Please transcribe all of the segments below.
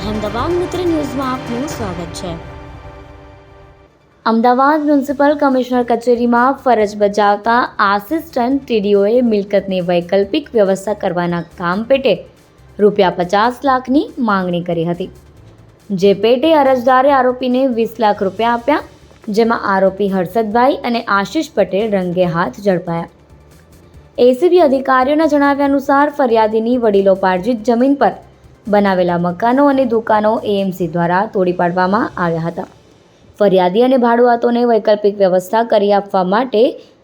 અહેમદાબાદ મિત્ર ન્યૂઝમાં આપનું સ્વાગત છે. અમદાવાદ મ્યુનિસિપલ કમિશનર કચેરીમાં ફરજ બજાવતા આસિસ્ટન્ટ ટીડીઓએ મિલકતની વૈકલ્પિક વ્યવસ્થા કરવાના કામ પેટે રૂપિયા પચાસ લાખની માંગણી કરી હતી. જે પેટે અરજદારે આરોપીને વીસ લાખ રૂપિયા આપ્યા, જેમાં આરોપી હર્ષદભાઈ અને આશિષ પટેલ રંગે હાથ ઝડપાયા. એસીબી અધિકારીઓના જણાવ્યા અનુસાર ફરિયાદીની વડીલોપાર્જિત જમીન પર બનાવેલા મકાનો અને દુકાનો એએમસી દ્વારા તોડી પાડવામાં આવ્યા હતા. ફરિયાદી અને ભાડુઆતોને વૈકલ્પિક વ્યવસ્થા કરી આપવા માટે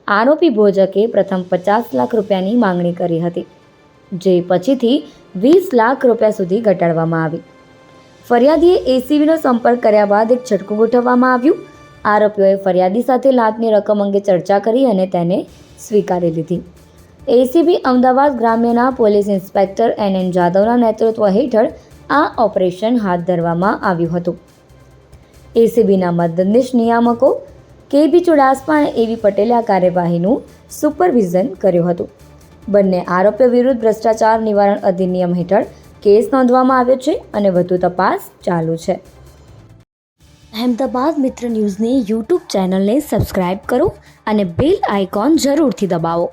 આરોપી ભોજકે પ્રથમ પચાસ લાખ રૂપિયાની માંગણી કરી હતી, જે પછીથી વીસ લાખ રૂપિયા સુધી ઘટાડવામાં આવી. ફરિયાદીએ એસીબીનો સંપર્ક કર્યા બાદ એક છટકું ગોઠવવામાં આવ્યું. આરોપીઓએ ફરિયાદી સાથે લાભની રકમ અંગે ચર્ચા કરી અને તેને સ્વીકારી લીધી. એસીબી અમદાવાદ ગ્રામ્યના પોલીસ ઇન્સ્પેક્ટર એન એન જાદવના નેતૃત્વ હેઠળ આ ઓપરેશન હાથ ધરવામાં આવ્યું હતું. એસીબીના મદદનીશ નિયામકો કે બી ચુડાસમા અને એવી પટેલે આ કાર્યવાહીનું સુપરવિઝન કર્યું હતું. બંને આરોપીઓ વિરુદ્ધ ભ્રષ્ટાચાર નિવારણ અધિનિયમ હેઠળ કેસ નોંધવામાં આવ્યો છે અને વધુ તપાસ ચાલુ છે. અહેમદાબાદ મિત્ર ન્યૂઝની યુટ્યુબ ચેનલને સબસ્ક્રાઇબ કરો અને બેલ આઇકોન જરૂરથી દબાવો.